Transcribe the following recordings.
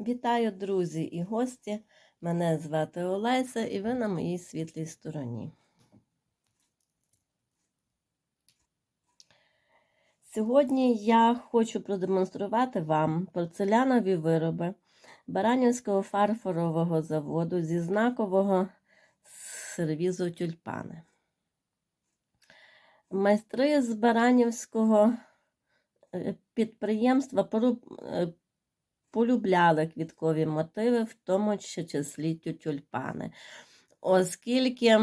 Вітаю, друзі і гості. Мене звати Олеся, і ви на моїй світлій стороні. Сьогодні я хочу продемонструвати вам порцелянові вироби Баранівського фарфорового заводу зі знакового сервізу тюльпани. Майстри з Баранівського е, підприємства е, полюбляли квіткові мотиви, в тому числі тюльпани. Оскільки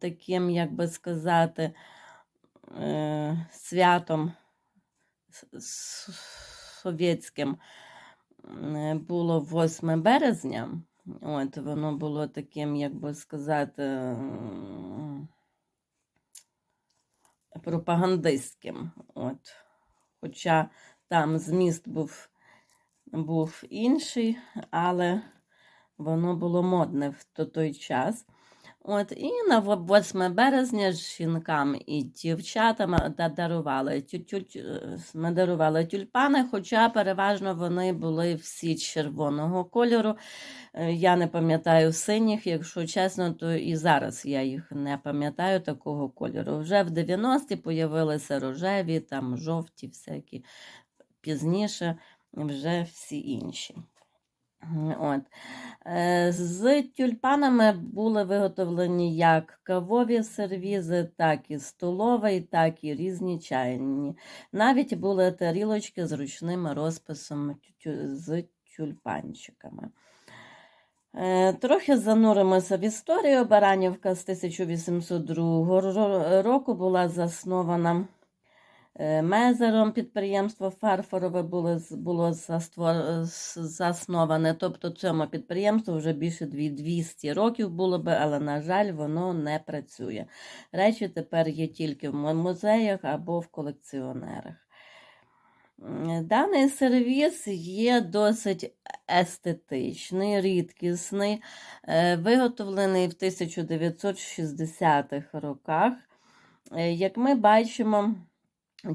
таким, як би сказати, е, святом совєтським було 8 березня, от воно було таким, як би сказати, пропагандистським. От. Хоча там зміст був був інший, але воно було модне в той час. От, і на 8 березня жінкам і дівчатам дарували, тю, е, дарували тюльпани, хоча переважно вони були всі червоного кольору. Е, Я не пам'ятаю синіх, якщо чесно, то і зараз я їх не пам'ятаю такого кольору. Вже в 90-ті появилися рожеві, там жовті, всякі пізніше вже всі інші. От. Е, З тюльпанами були виготовлені як кавові сервізи, так і столові, так і різні чайні. Навіть були тарілочки з ручним розписом з тюльпанчиками. Е, Трохи зануримося в історію. Баранівка з 1802 року була заснована Мезером підприємство фарфорове було, було засноване. Тобто цьому підприємству вже більше 200 років було би, але, на жаль, воно не працює. Речі тепер є тільки в музеях або в колекціонерах. Даний сервіс є досить естетичний, рідкісний, е, виготовлений в 1960-х роках. Е, Як ми бачимо,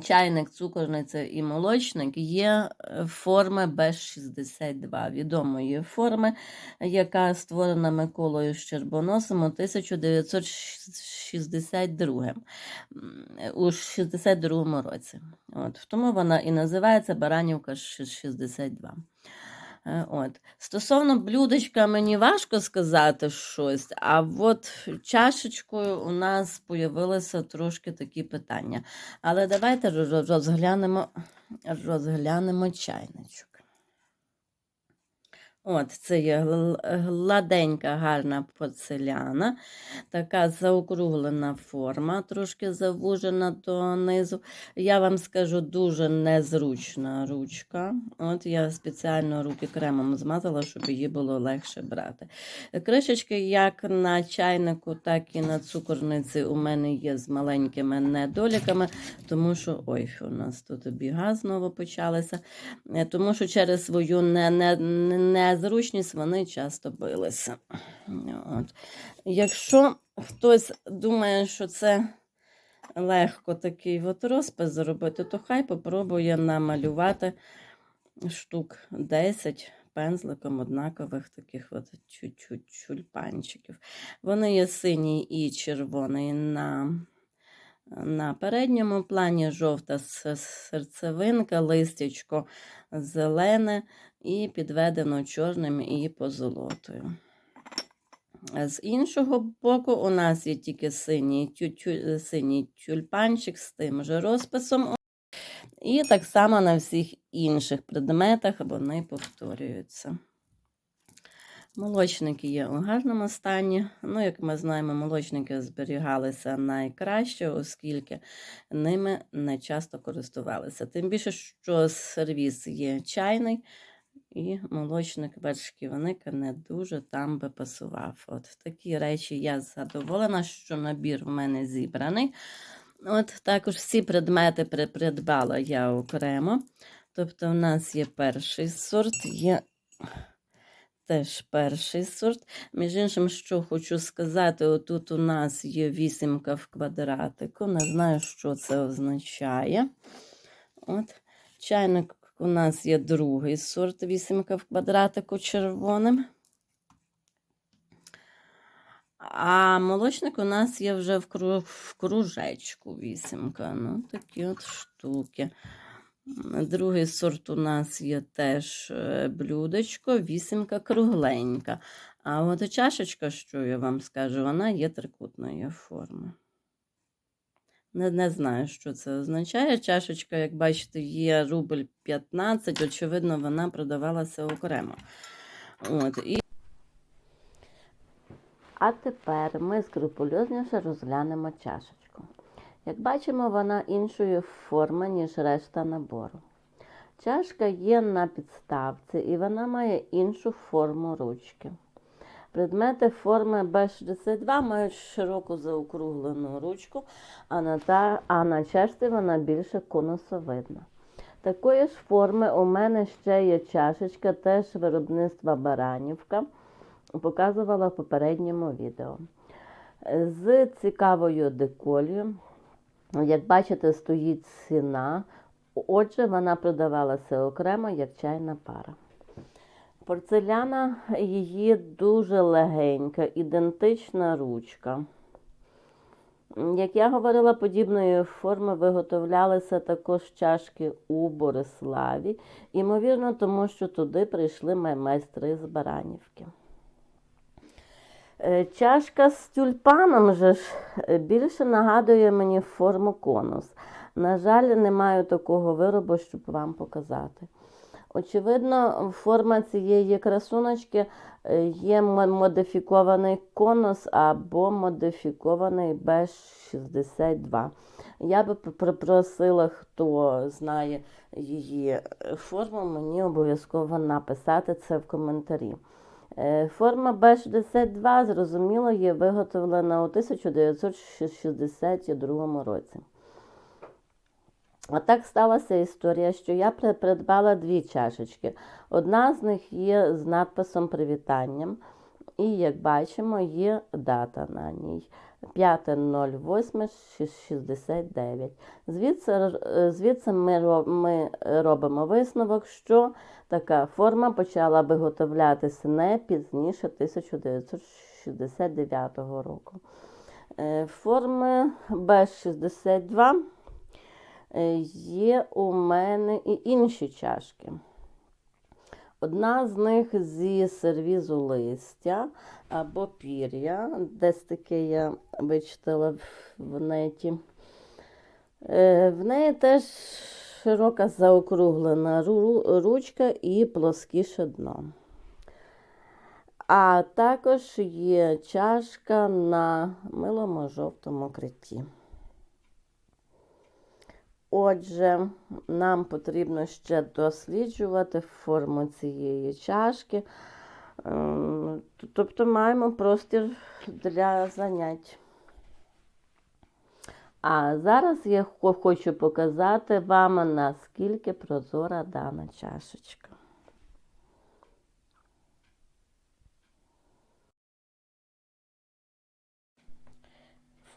чайник, цукорниця і молочник є е, форми Б62, відомої форми, яка створена Миколою Щербоносом у 1962 у 62 році. От, тому вона і називається Баранівка 62. Е, От. Стосовно блюдечка, мені важко сказати щось, а от чашечкою у нас появилися трошки такі питання. Але давайте роз- розглянемо, розглянемо чайничок. От, це є гладенька, гарна порцеляна, така заокруглена форма, трошки завужена донизу. Я вам скажу, дуже незручна ручка. От я спеціально руки кремом змазала, щоб її було легше брати. Кришечки, як на чайнику, так і на цукорниці, у мене є з маленькими недоліками, тому що ой, у нас тут біга знову почалася. Е, Тому що через свою не, не, не- незручність вони часто билися. От. Якщо хтось думає, що це легко такий от розпис зробити, то хай попробує намалювати штук 10 пензликом однакових таких от чуть-чуть тюльпанчиків. Вони є синій і червоний на, на передньому плані, жовта серцевинка, листячко зелене і підведено чорним і позолотою. З іншого боку, у нас є тільки синій, тю, тю, синій тюльпанчик з тим же розписом. І так само на всіх інших предметах вони повторюються. Молочники є у гарному стані. Ну, як ми знаємо, молочники зберігалися найкраще, оскільки ними не часто користувалися. Тим більше, що сервіс є чайний, і молочник вершківник не дуже там би пасував. От такі речі я задоволена, що набір в мене зібраний. От також всі предмети придбала я окремо. Тобто, в нас є перший сорт, є теж перший сорт. Між іншим, що хочу сказати, отут у нас є вісімка в квадратику. Не знаю, що це означає. От, чайник У нас є другий сорт вісімка в квадратику червоним. А молочник у нас є вже в, кружечку вісімка. Ну, такі от штуки. Другий сорт у нас є теж е, блюдечко, вісімка кругленька. А от чашечка, що я вам скажу, вона є трикутної форми. Не, не знаю, що це означає. Чашечка, як бачите, є рубль 15. Очевидно, вона продавалася окремо. От, і... А тепер ми скрупульозніше розглянемо чашечку. Як бачимо, вона іншої форми, ніж решта набору. Чашка є на підставці і вона має іншу форму ручки. Предмети форми B62 мають широку заокруглену ручку, а на, та, а на чашці вона більше конусовидна. Такої ж форми у мене ще є чашечка, теж виробництва Баранівка, показувала в попередньому відео. З цікавою деколью. Як бачите, стоїть ціна. Отже, вона продавалася окремо як чайна пара. Порцеляна її дуже легенька, ідентична ручка. Як я говорила, подібної форми виготовлялися також чашки у Бориславі, ймовірно, тому що туди прийшли майстри з Баранівки. Е, Чашка з тюльпаном же ж е, більше нагадує мені форму конус. На жаль, не маю такого виробу, щоб вам показати. Очевидно, форма цієї красуночки е, є модифікований конус або модифікований Б62. Я би п- просила, хто знає її форму, мені обов'язково написати це в коментарі. Е, Форма Б62, зрозуміло, є виготовлена у 1962 році. А так сталася історія, що я придбала дві чашечки. Одна з них є з надписом привітанням, і, як бачимо, є дата на ній 5.08.69. Звідси, е, звідси ми, ми робимо висновок, що така форма почала виготовлятися не пізніше 1969 року. Е, Форми Б62 е, є у мене і інші чашки. Одна з них зі сервізу листя або пір'я, десь таке я вичитала в- неті. Е, В неї теж широка заокруглена ручка і плоскіше дно. А також є чашка на милому жовтому критті. Отже, нам потрібно ще досліджувати форму цієї чашки. Ем, Тобто маємо простір для занять. А зараз я хочу показати вам, наскільки прозора дана чашечка.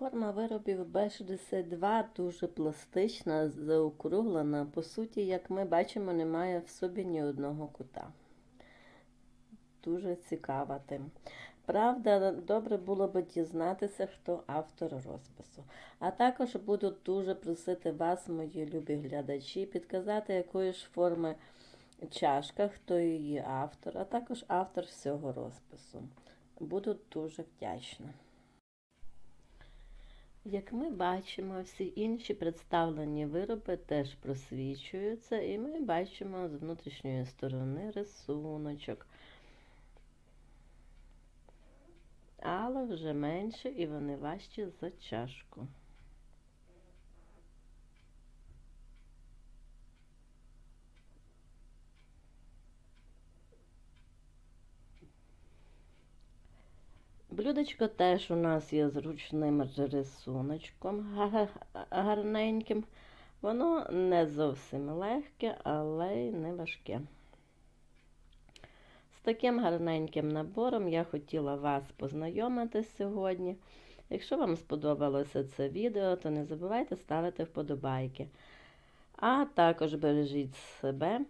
Форма виробів Б62 дуже пластична, заокруглена. По суті, як ми бачимо, немає в собі ні одного кута. Дуже цікава тим. Правда, добре було б дізнатися, хто автор розпису. А також буду дуже просити вас, мої любі глядачі, підказати, якої ж форми чашка, хто її автор, а також автор всього розпису. Буду дуже вдячна. Як ми бачимо, всі інші представлені вироби теж просвічуються, і ми бачимо з внутрішньої сторони рисуночок. Але вже менше і вони важчі за чашку. Блюдечко теж у нас є зручним рисуночком гарненьким. Воно не зовсім легке, але й не важке. З таким гарненьким набором я хотіла вас познайомити сьогодні. Якщо вам сподобалося це відео, то не забувайте ставити вподобайки. А також бережіть себе.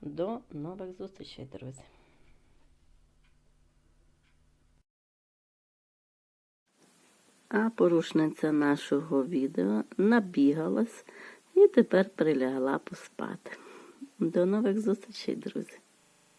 До нових зустрічей, друзі. А порушниця нашого відео набігалась і тепер прилягла поспати. До нових зустрічей, друзі!